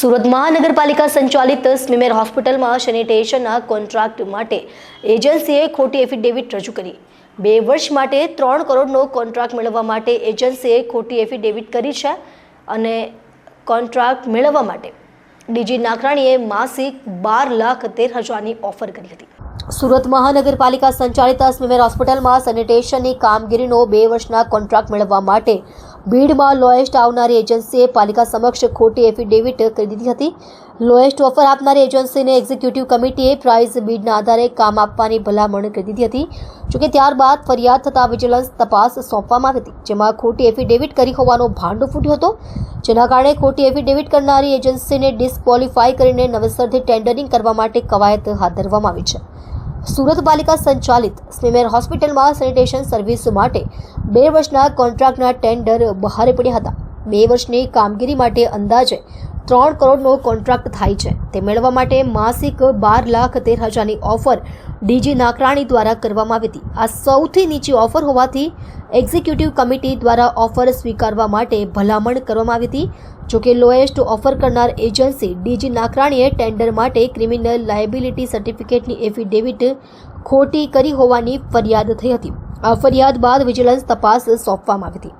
સુરત મહાનગરપાલિકા સંચાલિત સ્મીમેર હોસ્પિટલમાં સેનિટેશનના કોન્ટ્રાક્ટ માટે એજન્સીએ ખોટી એફિડેવિટ રજૂ કરી. બે વર્ષ માટે ત્રણ કરોડનો કોન્ટ્રાક્ટ મેળવવા માટે એજન્સીએ ખોટી એફિડેવિટ કરી છે અને કોન્ટ્રાક્ટ મેળવવા માટે. ડીજી નાકરાણીએ માસિક બાર લાખ તેર હજારની ઓફર કરી હતી. સુરત મહાનગરપાલિકા સંચાલિત સ્મીમેર હોસ્પિટલમાં સેનિટેશનની કામગીરીનો બે વર્ષના કોન્ટ્રાક્ટ મેળવવા માટે ભીડમાં લોએસ્ટ આવનારી એજન્સીએ પાલિકા સમક્ષ ખોટી એફિડેવિટ કરી દીધી હતી. લોએસ્ટ ઓફર આપનારી એજન્સીને એક્ઝિક્યુટિવ કમિટીએ પ્રાઇઝ બીડના આધારે કામ આપવાની ભલામણ કરી દીધી હતી. જોકે ત્યારબાદ ફરિયાદ થતાં વિજિલન્સ તપાસ સોંપવામાં આવી હતી, જેમાં ખોટી એફિડેવિટ કરી હોવાનો ભાંડો ફૂટ્યો હતો. જેના કારણે ખોટી એફિડેવિટ કરનારી એજન્સીને ડિસ્કવોલિફાય કરીને નવેસરથી ટેન્ડરિંગ કરવા માટે કવાયત હાથ ધરવામાં આવી છે. સુરત પાલિકા સંચાલિત સ્મીમેર હોસ્પિટલમાં સેનિટેશન સર્વિસ માટે બે વર્ષના કોન્ટ્રાક્ટના ટેન્ડર બહાર પડ્યા હતા. બે વર્ષની કામગીરી માટે અંદાજે ત્રણ કરોડનો કોન્ટ્રાક્ટ થાય છે. તે મેળવવા માટે માસિક બાર લાખ તેર હજારની ઓફર ડીજી નાકરાણી દ્વારા કરવામાં આવી હતી. આ સૌથી નીચી ઓફર હોવાથી એક્ઝિક્યુટિવ કમિટી દ્વારા ઓફર સ્વીકારવા માટે ભલામણ કરવામાં આવી હતી. જોકે લોએસ્ટ ઓફર કરનાર એજન્સી ડીજી નાકરાણીએ ટેન્ડર માટે ક્રિમિનલ લાયબિલિટી સર્ટિફિકેટની એફિડેવિટ ખોટી કરી હોવાની ફરિયાદ થઈ હતી. આ ફરિયાદ બાદ વિજિલન્સ તપાસ સોંપવામાં આવી હતી.